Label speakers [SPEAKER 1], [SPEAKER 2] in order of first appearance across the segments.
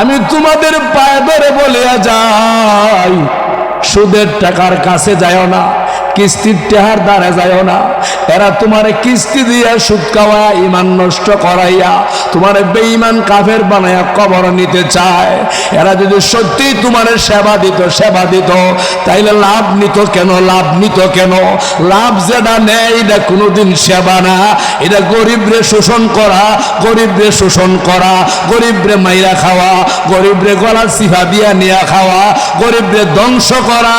[SPEAKER 1] আমি তোমাদের পায়ে ধরে বলিয়া যাই। সুদের টাকার কাছে যাও না। কিস্তির টেহার দ্বারা যাও না। এরা তোমার কিস্তি দিয়া সুদ খাওয়া ইমান নষ্ট করাইয়া তোমার বেঈমান কাফের বানাইয়া কবর নিতে চায়। এরা যদি সত্যি তোমার সেবা দিত সেবা দিত, তাইলে লাভ নিত কেন, লাভ নিত কেন? লাভ যেটা নেয়, এটা কোনোদিন সেবা না। এটা গরিবরে শোষণ করা, গরিবরে শোষণ করা, গরিবরে মাইরা খাওয়া, গরিবরে গলা সিফা দিয়া নিয়া খাওয়া, গরিবরে ধ্বংস করা,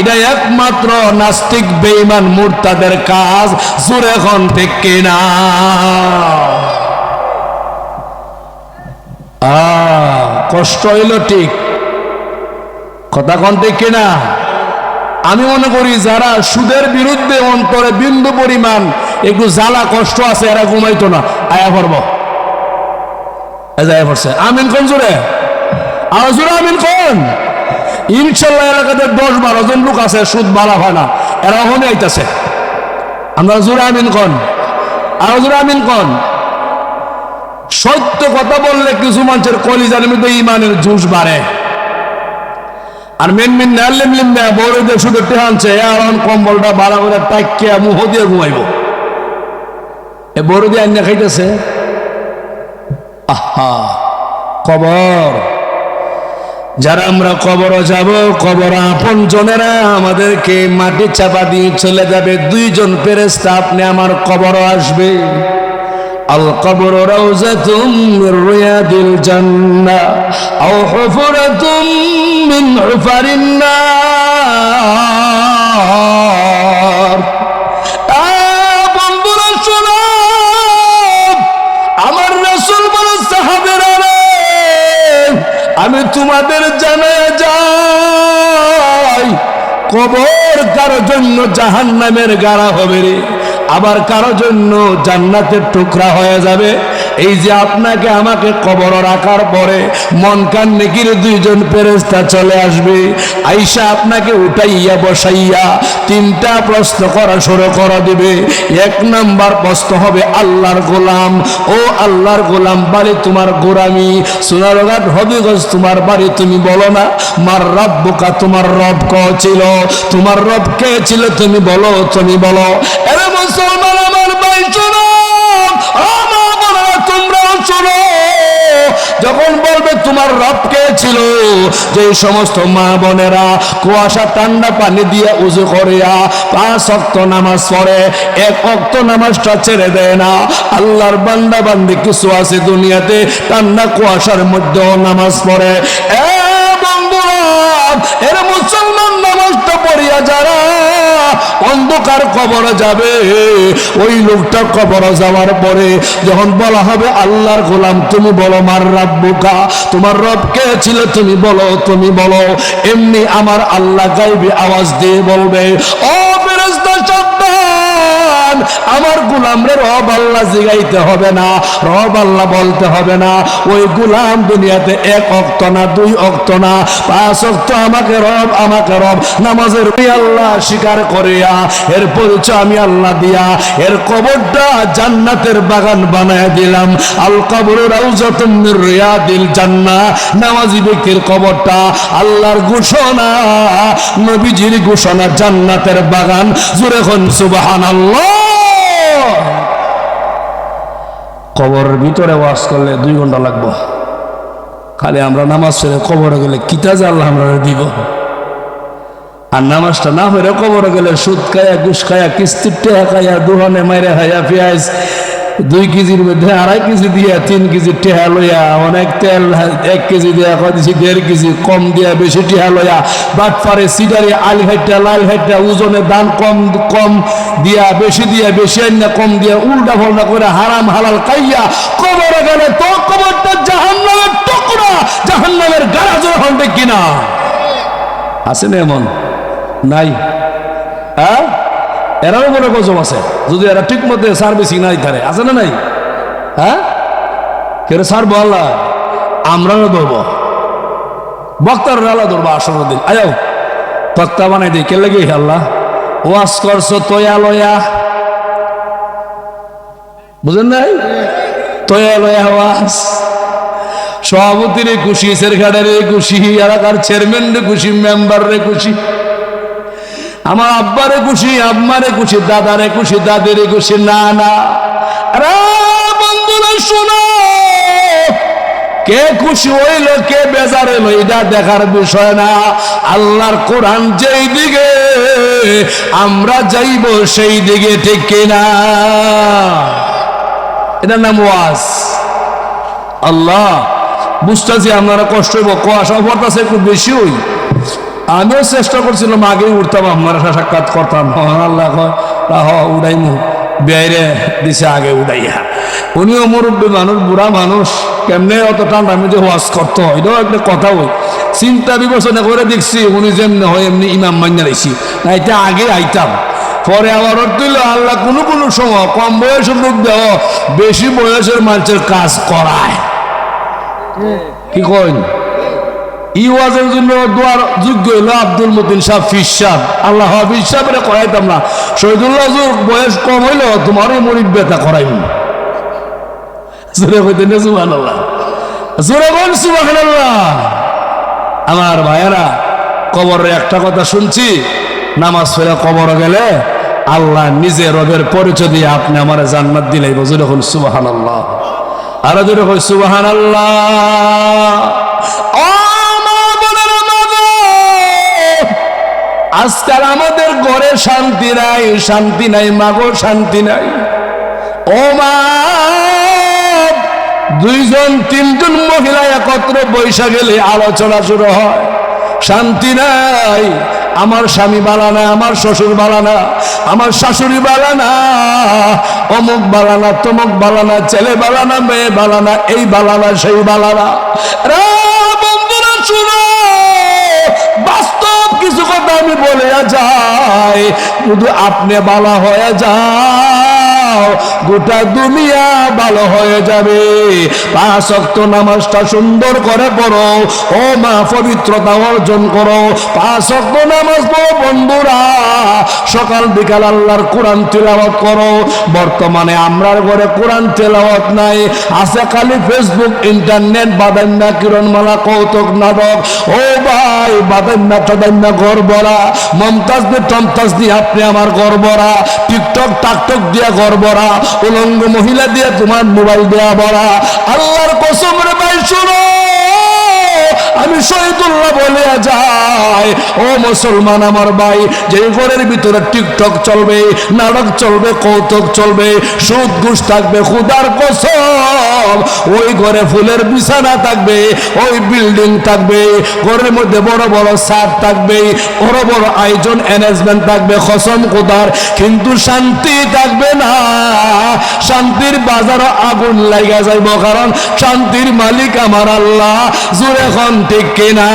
[SPEAKER 1] এটা একমাত্র নাস্তিক বেঈমান মূর্তাদের কাজ জোরে এখন থেকে না আহ, কষ্ট হইল ঠিক। কথা কন ঠিক না আমি মনে করি যারা সুদের বিরুদ্ধে অন্তরে বিন্দু পরিমাণ একটু জ্বালা কষ্ট আছে এরা ঘুমাইতো না। আয়া পড়ব। আয়া পড়ছে। আমিন কোন জোরে? আর জোরে আমিন কোন? ইনশাল্লাহ এলাকাতে দশ বারো জন লোক আছে, সুদ বাড়া হয় না। এরা ওখানে আইতাছে। আমরা জোরে আমিন কোন। আর জোরে আমিন কোন। সত্য কথা বললে কিছু মানুষের কলিজার মধ্যে ইমানের জুস বাড়ে। আর মেন মেন না লিম লিম না বড় দিয়ে শুধু টেহানছে এখন কম্বলটা বাড়া করে টাকিয়া মুহ দিয়ে ঘুমাইব। এ বড় দিয়ে আইনা খাইতেছে। আহা, কবর। যারা আমরা কবর যাব, কবর আপন জনেরা আমাদেরকে মাটি চাপা দিয়ে চলে যাবে। দুইজন ফেরেস্তা আপনি আমার কবর আসবে। আল কবর রাউজাতুম রিয়াদিল জান্নাহ, আও হুফরাতুম মিন হুফারিন নার। আমি তোমাদের জানায় যাই। কবর কারও জন্য জাহান নামের গাড়া হবে রে? আবার কারও জন্য জান্নাতের টুকরা হয়ে যাবে? এই যে আপনাকে আমাকে কবর রাখার পরে মন কান নেকির দুইজন ফেরেস্তা চলে আসবে। আইসা আপনাকে উঠাইয়া বসাইয়া তিনটা প্রশ্ন করা শুরু করা দিবে। এক নাম্বার প্রশ্ন হবে, আল্লাহর গোলাম, ও আল্লাহর গোলাম, বাড়ি তোমার গোরামি সোনারঘাট হবিগঞ্জ তোমার বাড়ি, তুমি বলো না, মার রব বোকা তোমার রব ক ছিল? তোমার রব কে ছিল, তুমি বলো তুমি বলো। এরে মুসলমান শোনো যখন বলবে তোমার রব কে ছিল যে সমস্ত মা বোনেরা কুয়াশা, ঠান্ডা পানি দিয়ে উজু করিয়া পাঁচ অক্ত নামাজ পড়ে, এক অক্ত নামাজটা ছেড়ে দেয় না। আল্লাহর বান্দা বান্দি কিছু আছে দুনিয়াতে, ঠান্ডা কুয়াশার মধ্যেও নামাজ পড়ে। এ বন্ধুরা, এর মুসলমান নামাজটা পড়িয়া যারা অন্ধকার কবরে যাবে। ওই লোকটা কবরে যাওয়ার পরে যখন বলা হবে, আল্লাহর গোলাম, তুমি বলো, মার রাব্বুকা? তোমার রব কে ছিল? তুমি বলো তুমি বলো। এমনি আমার আল্লাহ গাইবে, আওয়াজ দিয়ে বলবে, ও আমার গুলামরে রব আল্লাহ জিগাইতে হবে না, রব আল্লাহ বলতে হবে না, ওই গুলাম দুনিয়াতে এক অক্ত না, দুই অক্ত না, পাঁচ অক্ত আমাকে রব আমাকে রব, নামাজের আল্লাহ স্বীকার করিয়া এর পরিচয় আমি আল্লাহ দিয়া, এর কবরটা জান্নাতের বাগান বানায় দিলাম। আল কবর রিয়াদিল জান্নাহ, নামাজি ব্যক্তির কবরটা আল্লাহর ঘোষণা, নবীজির ঘোষণা জান্নাতের বাগান। জুড়ে খন সুবহানাল্লাহ। কবরের ভিতরে ওয়াজ করলে দুই ঘণ্টা লাগবো। খালি আমরা নামাজ ছেড়ে কবরে গেলে কিতাজ আল্লাহ আমরা দিব। আর নামাজটা না হয়ে কবরে গেলে সুদ খায়া গুস খায়া, কিস্তির টেহা খায়া, দুহানে মাইরে খায়া পেঁয়াজ দুই কেজির মধ্যে আড়াই কেজি দিয়া, তিন কেজি টেহা লইয়া, অনেক তেল এক কেজি দিয়া দিছি দেড় কেজি কম দিয়া, বেশি টেহা লইয়া বাট পারে সিডারি আল হাইটা লাল হাইটা ওজনে দান কম কম দিয়া, বেশি দিয়া, বেশি আইনা কম দিয়া, উল্টা ফল্টা করে হারাম, হালাল খাইয়া, কবরে গেলে তো কবরটা জাহান্নামের টুকরা, জাহান্নামের জোর হন্ডে কিনা? আছে না এমন? নাই? হ্যাঁ? এরাও মনে গজব আছে। যদি এরা ঠিক মতো সার্ভিসিং নাই তারে আছে না নাই? হ্যাঁ? কেউ সারবো আল্লাহ আমরাও ধরবো। বক্তার আল্লাহ ধরবো আসর দিন। আয়াও তক্তা বানাই দিই কে লেগে আল্লাহ? ওয়াজ করছ তয়া লয়া। বুঝেন নাই? তয়া লয়া ওয়াজ। সভাপতিরে খুশি সেরঘাটারে খুশি, এলাকার চেয়ারম্যানরে খুশি মেম্বাররে খুশি। আমার আব্বারে খুশি, আম্মারে খুশি, দাদারে খুশি, দাদিরে খুশি, না না। বন্ধুরা, শোনো। কে খুশি হইল, কে বেজার হইল, এটা দেখার বিষয় না। আল্লাহর কোরআন যেই দিকে, আমরা যাইব সেই দিকে, ঠিক কিনা এটার নাম ওয়াজ। আল্লাহ, বুঝতেছি আপনারা কষ্ট হইব, কুয়াশা পড়তেছে, একটু বেশি হই। আমিও চেষ্টা করছিলাম আগেই উঠতাম আপনারা সাক্ষাৎ করতাম। আল্লাহ কয়, রাহ উড়াই মুখ বেয়ারে দিছে আগে উড়াইয়া। উনিও মুরব্বী মানুষ বুড়া মানুষ কেমনে অত ঠান্ডা আমি যে ওয়াজ করতে এটাও একটা কথা হই চিন্তা বিবেচনা করে দেখছি উনি যেমনি হয় এমনি ইমাম মান্যা রয়েছি না এটা আগে আইতাম। পরে আবার অর্থ আল্লাহ কোনো কোনো সময় কম বয়সের লোক দেহ বেশি বয়সের মানুষের কাজ করায়। কি? ইওয়াজের জন্য দোয়ার যোগ্য হইল আব্দুল সাহ ফিস সাহ আল্লাহ হাফিজ করাইতাম না। শহীদুল্লাহ বয়স কম তোমারই বেতা করাইম। জোরে কইতেন সুবাহ আল্লাহ জোরে বল সুবাহ আল্লাহ আমার ভাইয়েরা কবরের একটা কথা শুনছি, নামাজ ফেরা কবর গেলে আল্লাহ নিজে রবের পরিচয় দিয়ে আপনি আমার জান্নাত দিলাই বজুর এখন আল্লাহ আরও সুবাহান আল্লাহ আজকাল আমাদের ঘরে শান্তি নাই শান্তি নাই, মাগো, শান্তি নাই। ও দুইজন, তিনজন মহিলা একত্র বৈশা গেলে আলোচনা শুরু হয়। শান্তি নাই, আমার স্বামী বালানা আমার শ্বশুর বালানা আমার শাশুড়ি বালানা অমুক বালানা তমুক বালানা ছেলে বালানা মেয়ে বালানা এই বালানা সেই বালানা রে বন্ধুরা, শুনো। আমি বলে যাই শুধু আপনি বালা হয়ে যাও গোটা দুনিয়া ভালো হয়ে যাবে। পাঁচ নামাজটা সুন্দর করে পড়ো। ও মা, পবিত্রতা অর্জন করো। পাঁচ নামাজ পড়ো, বন্ধুরা। সকাল বিকাল আল্লাহর কোরআন তেলাওয়াত করো। বর্তমানে আমরার ঘরে কোরআন তেলাওয়াত নাই। আছে খালি ফেসবুক, ইন্টারনেট, বাদান্না, কিরণমালা, কৌতুক, নাটক। ও ভাই, বাদান্না টাদান্না, ঘর ভরা। মমতাজ দিয়ে টমতাজ দিয়ে আপনি আমার ঘর ভরা। টিকটক, টাকটক দিয়ে ঘর ভরা। উলঙ্গ মহিলা দিয়ে তোমার মোবাইল দেওয়া বড়া। আল্লাহর কসম রে ভাই শুনো। শহীদুল্লাহ বলে যাই ও মুসলমান আমার ভাই যে ঘরের ভিতরে টিকটক চলবে, নাটক চলবে, কৌতুক চলবে, সুদ ঘুষ থাকবে খুদার কসম, ওই ঘরে ফুলের বিছানা থাকবে, ওই বিল্ডিং থাকবে, ঘরের মধ্যে বড় বড় সার থাকবে, বড় বড় আয়োজন অ্যারেঞ্জমেন্ট থাকবে খুদার, কিন্তু শান্তি থাকবে না। শান্তির বাজারও আগুন লাগা যাইব, কারণ শান্তির মালিক আমার আল্লাহ। জোরে এখন ঠিক কিনা?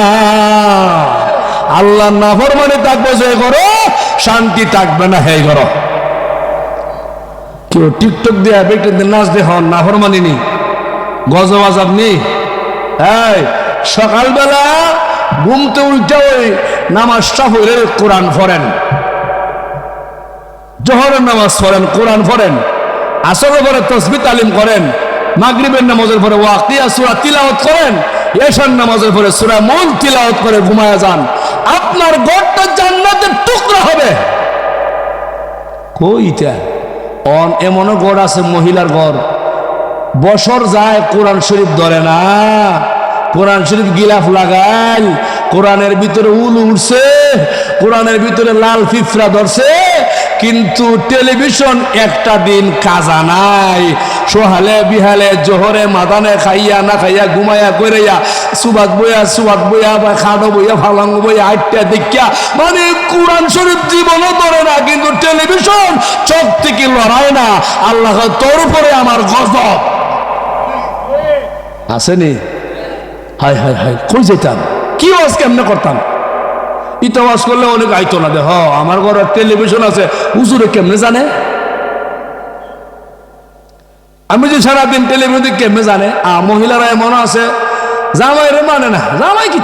[SPEAKER 1] আল্লাহ নাফর মানে থাকবে যে করো শান্তি থাকবে না হে করো কেউ টিকটক দিয়ে ব্যক্তিদের নাচ দেখুন নাফর মানিনি গজবাজ আপনি এই, সকালবেলা ঘুমতে উল্টে ওই নামাজটা হইলে কোরআন ফরেন জহরের নামাজ পড়েন, কোরআন পড়েন। আসরের পরে তসবি তালিম করেন। মাগরিবের নামাজের পরে ওয়াকিয়া সুরা তিলাওয়াত করেন। এশার নামাজের পরে সুরা মন তিলাওয়াত করে ঘুমায় যান। আপনার ঘরটা জান্নাতের টুকরা হবে। কইটা অন, এমনও গড় আছে, মহিলার গড় বছর যায়, কোরআন শরীফ ধরে না। কোরআন শরীফ গিলাফ লাগাই কোরআনের ভিতরে উল উঠছে কোরআনের ভিতরে লাল ফিফরা ধরছে কিন্তু টেলিভিশন একটা দিন কাজা নাই। সোহালে বিহালে জোহরে মাদানে খাইয়া, না খাইয়া ঘুমাইয়া কইরাইয়া সুবাদ বইয়া সুবাদ বইয়া, বা খাটো বইয়া, ফালাঙ্গ বইয়া, আটটা দেখিয়া মানে কোরআন শরীফ জীবনও ধরে না, কিন্তু টেলিভিশন চোখ থেকে লড়াই না। আল্লাহ তোর উপরে আমার গজব। আসেনি হাই হাই হাই কই যেতাম? কি ওয়াজ কেমনে করতাম? ওয়াজ করলে অনেক আইতো না দেহ আমার ঘরে টেলিভিশন আছে। হুজুরে কেমনে জানে? আমি যে সারাদিন টেলিভিশন কেমনে জানে? আ, মহিলারা এমন আছে। জামাই রে মানে না, জামাই কি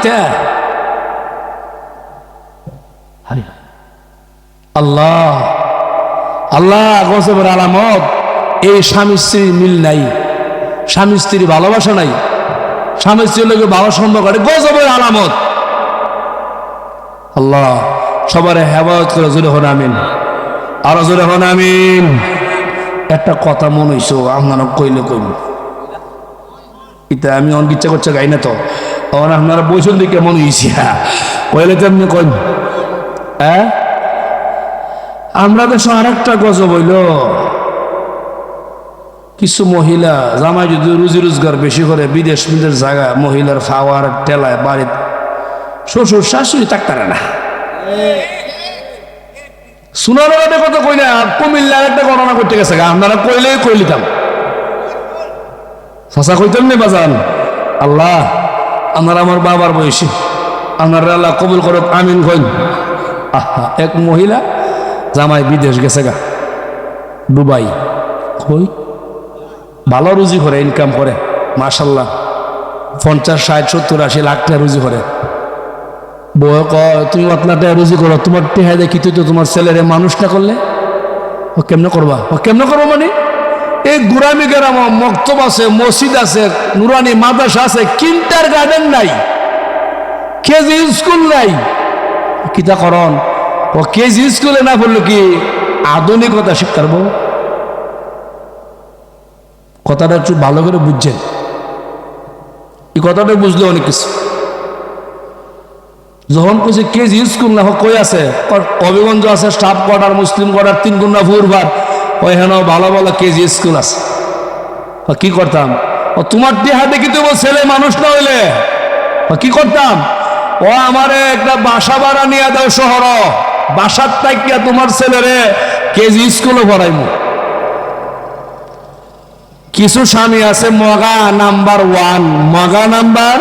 [SPEAKER 1] আল্লাহ আল্লাহ গজবের আলামত। এই স্বামী স্ত্রীর মিল নাই। স্বামী স্ত্রীর ভালোবাসা নাই। স্বামী স্ত্রীর লোকে ভালো সম্পর্ক গজবের আলামত। আল্লাহ, সবার হেফাজত করে, জোরে হন আমিন। আরও জোরে হন আমিন। একটা কথা মনে হইছো, আপনারা কইলে কইব। ইতা আমি অনেক ইচ্ছা করছে, গাই না তো। তখন আপনারা বইছেন দিকে কেমন হইছি কইলে তো এমনি কইন। হ্যাঁ? আমরা দেশে আর একটা গজব হইল। কিছু মহিলা, জামাই যদি রুজি রোজগার বেশি করে বিদেশ বিদেশ জায়গা মহিলার খাওয়ার টেলায় বাড়িতে শ্বশুর শাশুড়ি থাকতারে না। শোনার একটা কথা কই না, কুমিল্লার একটা ঘটনা করতে গেছে। আপনারা কইলে কইলিতাম চাষা কইতেন নি বাজান? আল্লাহ, আপনারা আমার বাবার বয়সী, আপনারা আল্লাহ কবুল করক, আমিন কইন। আহা, এক মহিলা জামাই বিদেশ গেছে গা, দুবাই। কই? ভালো রুজি করে ইনকাম করে, মাশাল্লাহ। পঞ্চাশ, ষাট, সত্তর, আশি লাখ টাকা রুজি করে। বউ কয়, তুমি আপনার টাকা রুজি করো, তোমার টেহা দেখি তুই তো তোমার ছেলেরে মানুষ না করলে? ও কেমনে করবা? ও কেমনে করব মানে? এই গুরামি গ্রাম মক্তব আছে, মসজিদ আছে, নুরানি মাদ্রাসা আছে, কিন্টার গার্ডেন নাই, কেজি স্কুল নাই। কিতা করন? ও কেজি স্কুলে না বলল কি আধুনিকতা শিক্ষার বউ? কথাটা একটু ভালো করে বুঝছেন। এই কথাটা বুঝলে অনেক কিছু। যখন কইছে কেজি স্কুল না, কই আছে? হবিগঞ্জ আছে স্টাফ কোয়ার্টার মুসলিম কোয়ার্টার তিন গুণা ওই হেন, ভালো ভালো কেজি স্কুল আছে? কি করতাম? তোমার দেহা দেখি তো ছেলে মানুষ না হইলে? কি করতাম? ও আমারে একটা বাসা ভাড়া নিয়ে দাও শহর। বাসার তাইকিয়া তোমার ছেলেরে কেজি স্কুলে পড়াইমু কিছু স্বামী আছে, মগা নাম্বার ওয়ান। মগা নাম্বার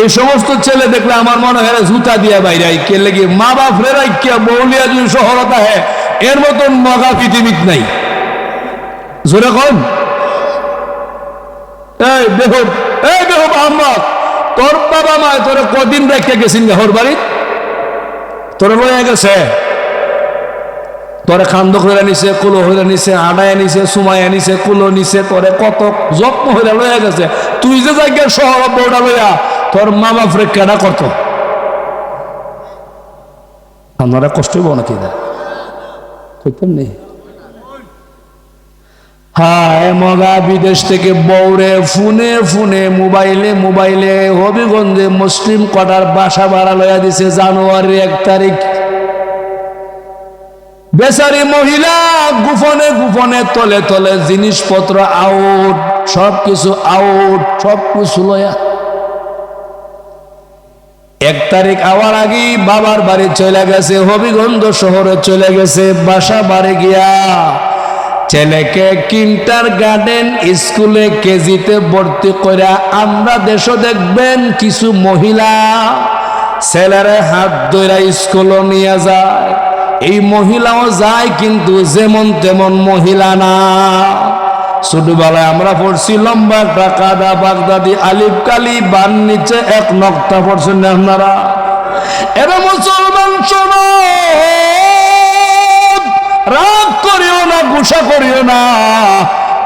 [SPEAKER 1] এই সমস্ত ছেলে দেখলে আমার মনে হয় জুতা দিয়া বাইরে কে লেগে। মা বাপ রেরাই কে বৌলিয়া যদি শহরতা হে এর মতন মগা পৃথিবীত নাই। জোরে কন। এই বেহব এই বেহব আহমদ তোর বাবা মা তোরে কদিন রেখে গেছিন ঘর বাড়ি তোরে লয়ে গেছে? তোরে খান্দ করে নিছে, কুলো হইরা নিছে আডায় নিছে, সুমাইয়া নিছে, কুলো নিছে, তোরে কত যত্ন হইরা লইয়া গেছে। তুই যে জায়গায় শহর বউটা লইয়া তোর মা বাপরে কেডা করত? আপনারা কষ্ট হইব নাকি নেই হায় মগা বিদেশ থেকে বৌরে ফোনে ফোনে মোবাইলে মোবাইলে হবিগঞ্জে মুসলিম কটার বাসা ভাড়া লইয়া দিছে জানুয়ারি এক তারিখ। বেচারি মহিলা গুফনে গুফনে তলে তলে জিনিসপত্র আউট সব কিছু আউট সব কিছু লয়া এক তারিখ আওয়ার আগে বাবার বাড়ি চলে গেছে, হবিগঞ্জ শহরে চলে গেছে, বাসা বাড়ি গিয়া ছেলেকে কিন্টার গার্ডেন স্কুলে কেজিতে ভর্তি করে আমরা দেশও দেখবেন কিছু মহিলা ছেলেরা হাত ধরে স্কুলও নিয়ে যায়। এই মহিলাও যায় কিন্তু যেমন তেমন মহিলা না। ছোটবেলায় আমরা পড়ছি লম্বা একটা কাদা বাগদাদি আলিফ কালি, বান নিচে এক নক্তা পড়ছেন আপনারা? এরা মুসলমান শোনো, রাগ করিও না, গুসা করিও না।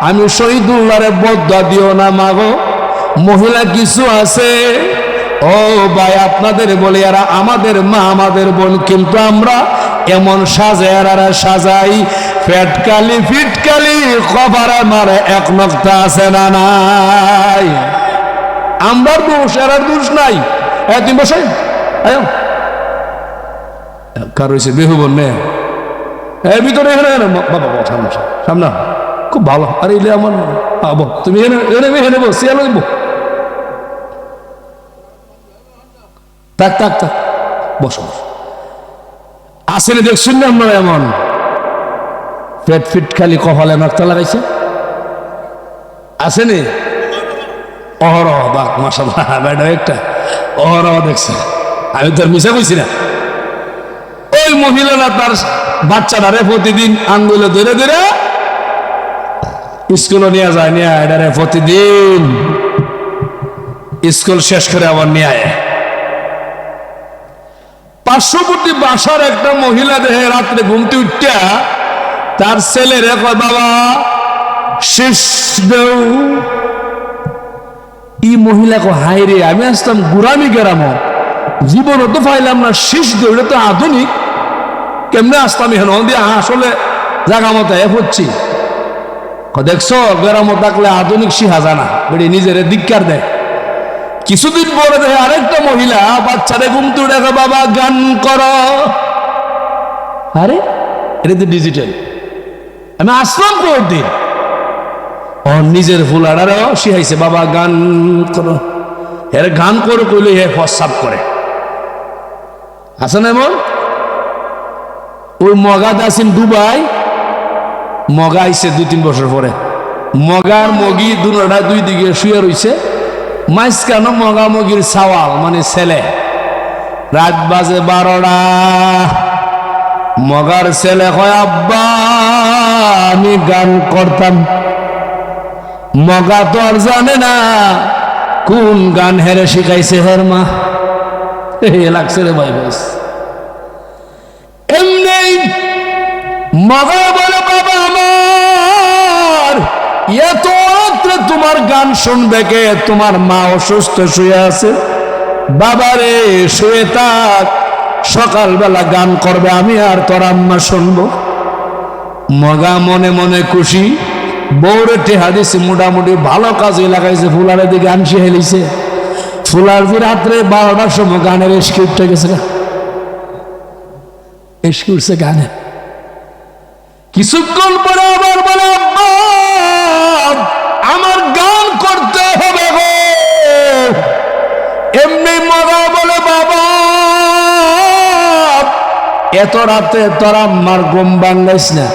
[SPEAKER 1] আমি শহীদুল্লাহরে বদা দিও না, মাগো। মহিলা কিছু আছে? ও ভাই, আপনাদের বলে, এরা আমাদের মা, আমাদের বোন, কিন্তু আমরা এমন সাজায়ারা সাজাই। ফেটকালি, ফিটকালি কভারে মারে এক নক্তা আছে না নাই? আমরার দোষ, এরার দোষ নাই। তুমি বসে। আয়ো। কার রয়েছে বেহু বললে এই ভিতরে এখানে বাবা বাবা, সামনে সামনে খুব ভালো। আরে ইলে আমার আবো তুমি এখানে এখানে এখানে বো সিয়ালো বো তাক তাক তাক বসো বসো। আসেনি দেখছেন না আপনারা এমন? পেট ফিট খালি কপালে নক্তা লাগাইছে? আসেনি? অহরহ বাক মাসাল্লাহ ব্যাটা একটা অহরহ দেখছে। আমি তো আর মিশা কইছি না? ওই মহিলারা তার বাচ্চাটারে প্রতিদিন আঙ্গুলে ধরে ধরে স্কুলে নিয়ে যায়, নিয়ে এটারে প্রতিদিন স্কুল শেষ করে আবার নিয়ে আয়। পার্শ্ববর্তী বাসার একটা মহিলা দেহে রাত্রে ঘুমতে উঠটা তার ছেলে রে কয়, বাবা ই মহিলা কো হাই রে, আমি আসতাম গুরামি গেরাম। জীবনও তো পাইলাম না, শেষ দৌড়ে তো আধুনিক। কেমনে আসতাম হেন দিয়ে আসলে জাগা মতো এ হচ্ছি। দেখছ, গেরামো থাকলে আধুনিক শিহা জানা। বেড়ে নিজের দিককার দেয় কিছুদিন পরে দেখে আরেকটা মহিলা বাচ্চারে ঘুম তুলে দেখে, বাবা, গান কর। আরে, এটা তো ডিজিটাল আমি আসলাম দিন ও নিজের ফুলাডারও শিখাইছে, বাবা, গান করো। এর গান করে কইলে হে প্রস্রাব করে। আছে না এমন? ওই মগাদ আছেন দুবাই, মগা আইছে দুই তিন বছর পরে। মগার মগি দুটা দুই দিকে শুয়ে রইছে। মাঝখানো মগা মগির সাওয়াল মানে ছেলে। রাত বাজে বারোটা। মগার ছেলে হয়, আব্বা, আমি গান করতাম। মগা তো আর জানে না কোন গান হেরে শিখাইছে হের মা। লাগছে রে ভাই বাস। এমনি মগা বলে, বাবা আমার, এত রাত্রে তোমার গান শুনবে কে? তোমার মা অসুস্থ শুয়ে আছে। বাবারে শুয়ে থাক। সকালবেলা গান করবে, আমি আর তোর আম্মা শুনব। মগা মনে মনে খুশি বৌরে টেহা মোটামুটি ভালো কাজে লাগাইছে, ফুলারের দিকে আনসি হেলিছে। ফুলার যে রাত্রে বারোটার সময় গানের স্ক্রিপ্টে গেছে স্ক্রিপ্টছে গানে। কিছুক্ষণ পরে আবার বলে আমার এত রাতে তোরা আমার গম বাংলাইস না।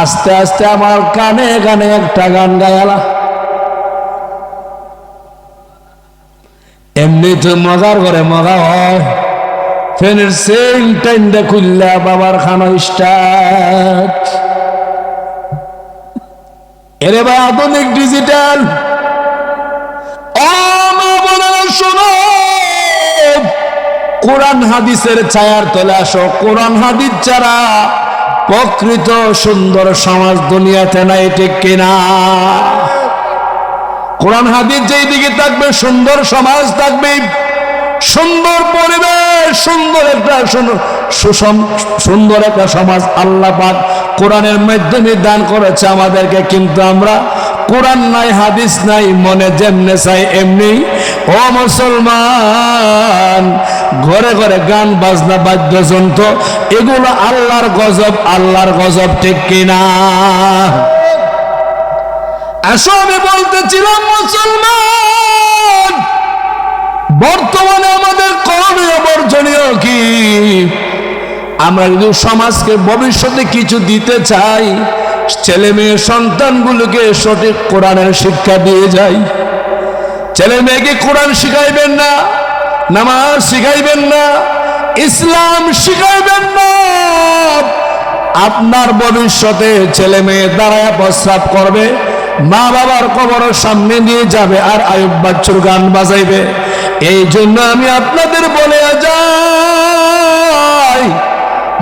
[SPEAKER 1] আস্তে আস্তে আমার কানে কানে একটা গান গায়ালা এমনি তো মজার করে মজা হয়। ফেনের সেং টাইনটা খুললা বাবার খানো স্টার্ট এরে ভাই, আধুনিক ডিজিটাল শোনো। কোরআন হাদিসের ছায়ার তলে আসো। কোরআন হাদিস ছাড়া প্রকৃত সুন্দর সমাজ দুনিয়াতে নাই, ঠিক কিনা? কোরআন হাদিস যেই দিকে থাকবে, সুন্দর সমাজ থাকবে। সুন্দর পরিবেশ, সুন্দর একটা সুষম সুন্দর একটা সমাজ আল্লাহ পাক কোরআনের মাধ্যমে দান করেছে আমাদেরকে। কিন্তু আমরা কোরআন নাই, হাদিস নাই, মনে যেমনে চাই এমনি। ও মুসলমান, ঘরে ঘরে গান, বাজনা, বাদ্যযন্ত্র, এগুলো আল্লাহর গজব আল্লাহর গজব, ঠিক কিনা? আসো আমি বলতেছিলাম, মুসলমান, বর্তমানে আমাদের করণীয় বর্জনীয় কি? আমরা যদি সমাজকে ভবিষ্যতে কিছু দিতে চাই ছেলে মেয়ে সন্তানগুলোকে সঠিক কোরআনের শিক্ষা দিয়ে যাই ছেলে মেয়েকে কোরআন শিখাইবেন না, নামাজ শিখাইবেন না, ইসলাম শিখাইবেন না। আপনার ভবিষ্যতে ছেলে মেয়ে দাঁড়ায় প্রস্রাব করবে মা বাবার কবরের সামনে নিয়ে যাবে আর আয়ুব বাচ্চুর গান বাজাইবে। এই জন্য আমি আপনাদের বলে যাই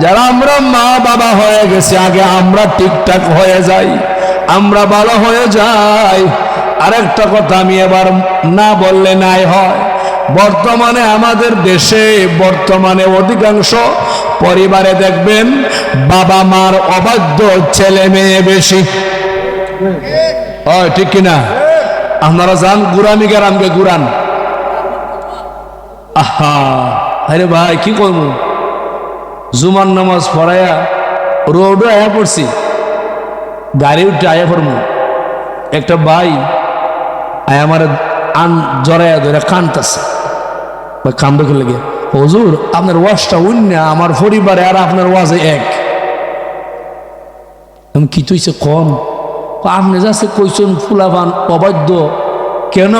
[SPEAKER 1] যারা আমরা মা বাবা হয়ে গেছে, আগে আমরা ঠিকঠাক হয়ে যাই, আমরা ভালো হয়ে যাই। আরেকটা কথা আমি এবার না বললে নাই হয়, বর্তমানে আমাদের দেশে, বর্তমানে অধিকাংশ পরিবারে দেখবেন, বাবা মার অবাধ্য ছেলে মেয়ে বেশি। হয়, ঠিক কিনা? আপনারা যান, গুরামি গেরামকে গুরান আহা, আরে ভাই, কি করব? জুমার নামাজ পড়ায়া রোডও আয়া পড়ছি। গাড়ি উঠে আয়া পড়ব একটা ভাই আয় আমার আন জড়াইয়া ধরে কানতেছে। ভাই কান্দে করে লেগে? হজুর, আপনার ওয়াজটা অন্য আমার পরিবারে আর আপনার ওয়াজে এক। আমি কি তুইছে কম? আপনি যাচ্ছে কইছেন ফুলাবান অবাধ্য। কেন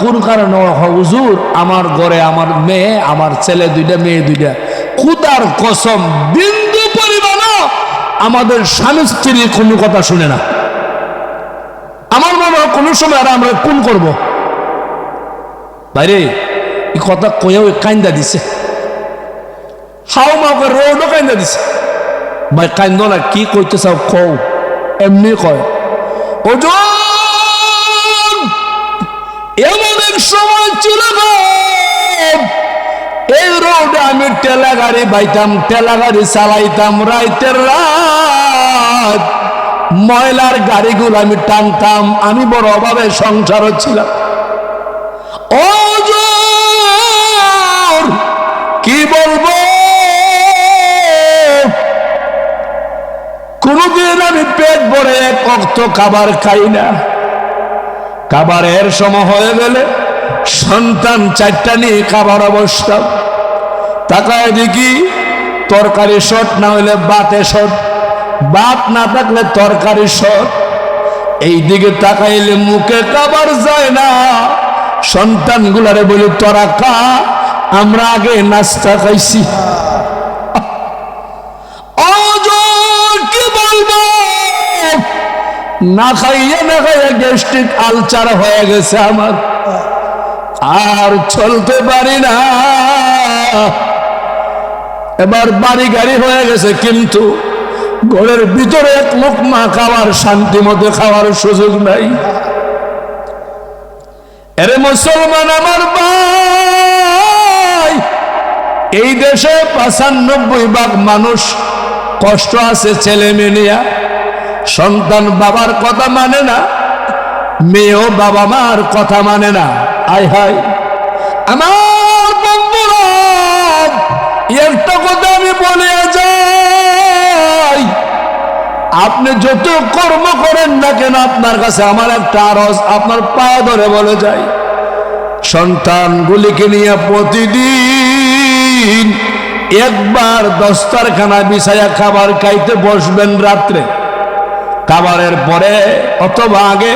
[SPEAKER 1] কোন কারণে? হুজুর, আমার ঘরে আমার মেয়ে, আমার ছেলে দুইটা, মেয়ে দুইটা। খুদার কসম, বিন্দু পরিমাণ আমাদের স্বামী স্ত্রীর কোনো কথা শুনে না। আমার মনে হয় কোনো সময় আর আমরা কোন করব। বাইরে, এই কথা কয়েও কাইন্দা দিছে। হাও মা করে রোডও কাইন্দা দিছে। ভাই, কাইন্দ না, কি কইতে চাও কও? এমনি কয়, ওজন, এমন এক সময় ছিল গো এই রোডে আমি টেলা গাড়ি বাইতাম টেলা গাড়ি চালাইতাম। রাইতের রাত ময়লার গাড়িগুলো আমি টানতাম, আমি বড় অভাবে সংসার ছিলাম। কি বলব? কোনদিন আমি পেট ভরে এক অক্ত খাবার খাই না। খাবারের সময় হয়ে গেলে সন্তান চারটা নিয়ে খাবার অবস্থা। তাকায় দেখি তরকারি শট না হলে বাতে শট। বাত না থাকলে তরকারি শট। এই দিকে তাকাইলে মুখে খাবার যায় না। সন্তান গুলারে বলি, তোরা খা, আমরা আগে নাস্তা খাইছি। না খাইয়ে না খাইয়ে গ্যাস্ট্রিক আলচার হয়ে গেছে আমার। আর চলতে পারি না। এবার বাড়ি গাড়ি হয়ে গেছে, কিন্তু ঘরের ভিতরে এক লোকমা খাওয়ার, শান্তি মতো খাওয়ার সুযোগ নাই। এরে মুসলমান আমার ভাই, এই দেশে পঁচানব্বই ভাগ মানুষ কষ্ট আছে ছেলে মেয়ে নিয়া। সন্তান বাবার কথা মানে না, মেয়েও বাবা মার কথা মানে না। আয় হায় আমার একটা কথা আমি বলে যাই। আপনি যত কর্ম করেন না কেন, আপনার কাছে আমার একটা আরজ, আপনার পা ধরে বলে যাই। সন্তানগুলিকে নিয়ে প্রতিদিন একবার দস্তারখানা বিছায়া খাবার খাইতে বসবেন রাত্রে। খাবারের পরে অথবা আগে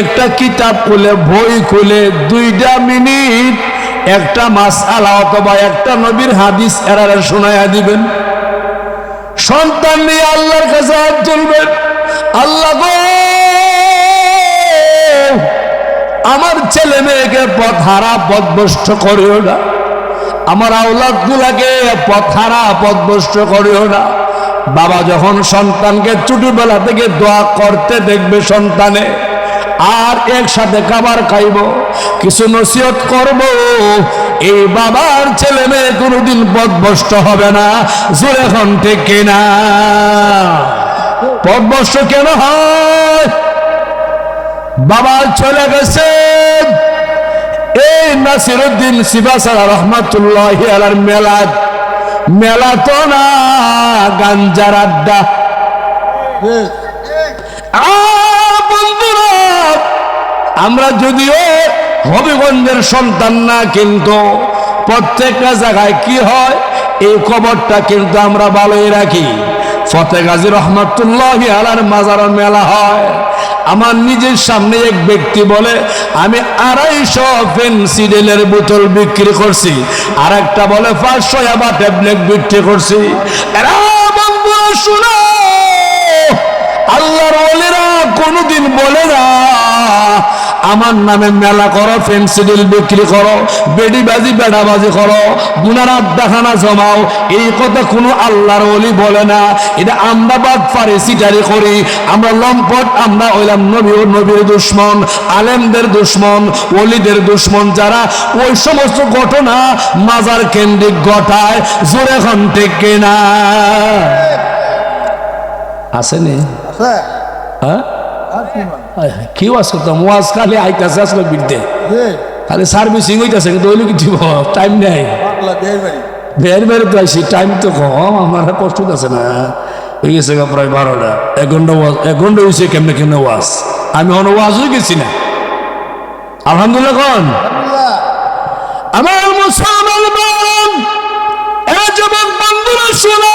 [SPEAKER 1] একটা কিতাব খুলে, বই খুলে, দুইটা মিনিট, একটা মাস আলা অথবা একটা নবীর হাদিস এরারে শোনাইয়া দিবেন। সন্তান নিয়ে আল্লাহর কাছে হাত তুলবেন। আল্লাহ আমার ছেলে মেয়েকে পথ হারা পথভ্রষ্ট করিও না। আমার আওলাদ গুলাকে পথ হারা পথভ্রষ্ট করিও না। বাবা যখন সন্তানকে ছোটবেলা থেকে দোয়া করতে দেখবে সন্তানে আর একসাথে খাবার খাইব কিছু নসিহত করব। এই বাবার ছেলে মেয়ে কোনোদিন পথভ্রষ্ট হবে না জোরে এখন থেকে না পথভ্রষ্ট কেন হয়? বাবা চলে গেছে। এই নাসিরুদ্দিন সিবাসারা রহমতুল্লাহ আলার মেলাদ। মেলা তো না গাঞ্জার আড্ডা। আ, আমরা যদিও হবিগঞ্জের সন্তান না, কিন্তু প্রত্যেকটা জায়গায় কি হয়, এই খবরটা কিন্তু আমরা ভালোই রাখি। ফতে গাজী রহমতুল্লাহ আলার মাজার মেলা হয়। আমার নিজের সামনে এক ব্যক্তি বলে, আমি আড়াইশো পেন্সিডেলের বোতল বিক্রি করছি। আর একটা বলে, পাঁচশো আবার ট্যাবলেট বিক্রি করছি। এরা আল্লাহর ওলিরা কোনোদিন বলে না, আমার নামে মেলা করো পেন্সিডিল বিক্রি করো, বেডিবাজি, বেড়াবাজি করো, গুনার আড্ডাখানা জমাও, এই কথা কোনো আল্লাহর ওলি বলে না। এটা আমরা বাদ পারে, সিটারি করি, আমরা লম্পট, আমরা হইলাম নবী ও নবীর দুশ্মন, আলেমদের দুশ্মন, ওলিদের দুশ্মন যারা ওই সমস্ত ঘটনা মাজার কেন্দ্রিক ঘটায়, জোরে ঠিক কিনা? আসেনি? হ্যাঁ।
[SPEAKER 2] কি
[SPEAKER 1] হায়, কি ওয়াজ করতাম? ওয়াজ খালি আইতাছে আসলে
[SPEAKER 2] যে
[SPEAKER 1] খালি সার্ভিসিং হইতাছে কিন্তু ওইলে টাইম নেই। বের বের তো আইসি টাইম তো কম আমার কষ্ট আছে না। হয়ে গেছে প্রায় বারোটা। এক ঘণ্টা ওয়াজ এক ঘণ্টা হয়েছে কেমনে কেমনে ওয়াজ। আমি অন ওয়াজ হয়ে গেছি না। আলহামদুলিল্লাহ কন? আমার মুসলমান এ যুবক বন্ধুরা শোনো